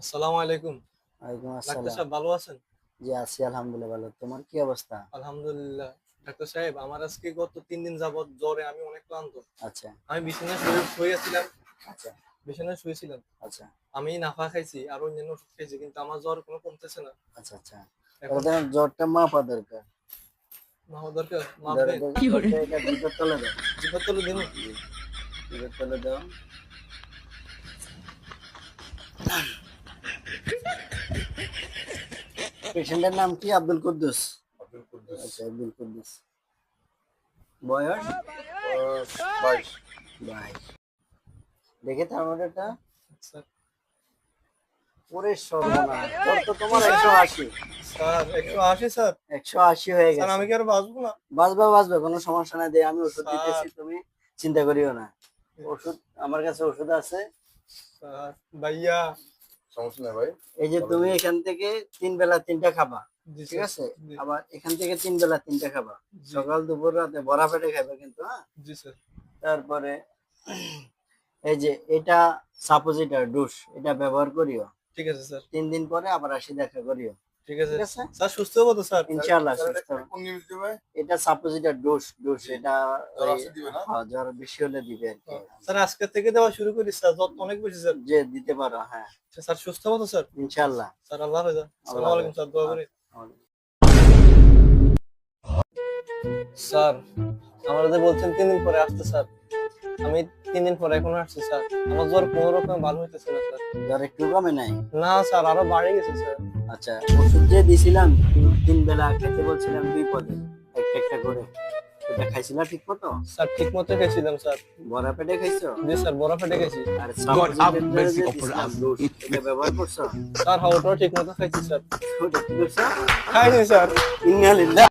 আসসালামু আলাইকুম। ওয়ালাইকুম ডাক্তার সাহেব ভালো আছেন? জি আছি আলহামদুলিল্লাহ ভালো। তোমার কি অবস্থা? আলহামদুলিল্লাহ। ডাক্তার সাহেব আমার আজকে গত তিন দিন যাবত জ্বরে আমি অনেক ক্লান্ত। আচ্ছা। আমি বিছানায় শুয়ে শুয়েছিলাম। আচ্ছা। বিছানায় শুয়েছিলাম। আচ্ছা। আমি নাফা খাইছি আর অন্যান্য ওষুধ খাইছি কিন্তু আমার জ্বর কোনো কমতেছে না। আচ্ছা আচ্ছা। এখন ওদের জ্বরটা মাপা দরকার। মাহা দরকার? মাপ ধরো, দেন ধরো, এটা দুধের তলে দাও। জিভের তলে দিন। দুধের তলে দাও। পেশেন্টের নাম কি? আব্দুল কুদ্দুস। আচ্ছা আব্দুল কুদ্দুস। বয়স? বাইশ বাইশ। দেখে থার্মোমিটারটা আচ্ছা। ওরে সর্বনাশ। তোর তো তোমার একশো আশি। স্যার একটু আসি স্যার। একশো আশি হয়ে গেছে। আমি কি আর বাঁচবো না? বাঁচবে বাঁচবে কোনো সমস্যা নাই দিয়ে আমি ওষুধ। দিতেছি তুমি চিন্তা করিও না। ওষুধ আমার কাছে ওষুধ আছে। ভাইয়া সমস্যা নেই ভাই। এই যে তুমি এখান থেকে তিন বেলা তিনটা খাবা ঠিক আছে? আবার এখান থেকে তিন বেলা তিনটা খাবা। সকাল দুপুর রাতে বড়া পেটে খাবে কিন্তু হ্যাঁ? জি স্যার। তারপরে এই যে এটা সাপোজিটার ডুস এটা ব্যবহার করিও। ঠিক আছে স্যার। তিন দিন পরে আবার আসি দেখা করিও। ঠিক আছে? স্যার সুস্থ হব তো স্যার? ইনশাআল্লাহ সুস্থ কোন নিয়মিত দিবে? এটা সাপোজিটার ডোজ ডোজ এটা জ্বর ওই- আসলে দিবে না? হ্যাঁ, জ্বর বেশি হলে দিবে আর কি। স্যার আজকে থেকে দেওয়া শুরু করি স্যার যত্ন অনেক বেশি স্যার। যে দিতে পারো হ্যাঁ। স্যার সুস্থ হব তো স্যার? ইনশাআল্লাহ। স্যার আল্লাহ হাফেজ আসসালামু আলাইকুম স্যার দোয়া করি। স্যার আমাদের বলছেন তিন দিন পরে আসতে স্যার। আমি তিন দিন পরে এখন আসছি স্যার। আমার জ্বর কোনো রকম ভালো হইতেছে না স্যার। জ্বর একটু কমে নাই? না স্যার আরও বাড়ে গেছে স্যার। আচ্ছা ওষুধ যে দিছিলাম তিন- বেলা খেতে বলছিলাম দুই পদে একটা একটা করে। ওটা খাইছিলা ঠিক মতো স্যার ঠিক মতো খেয়েছিলাম স্যার। বড়া পেটে খাইছো? জি স্যার বড়া পেটে খাইছি। আর এটা ব্যবহার করছ? স্যার হ্যাঁ ঠিক মতো খাইছি স্যার। খাইনি স্যার। ইন্নালিল্লাহ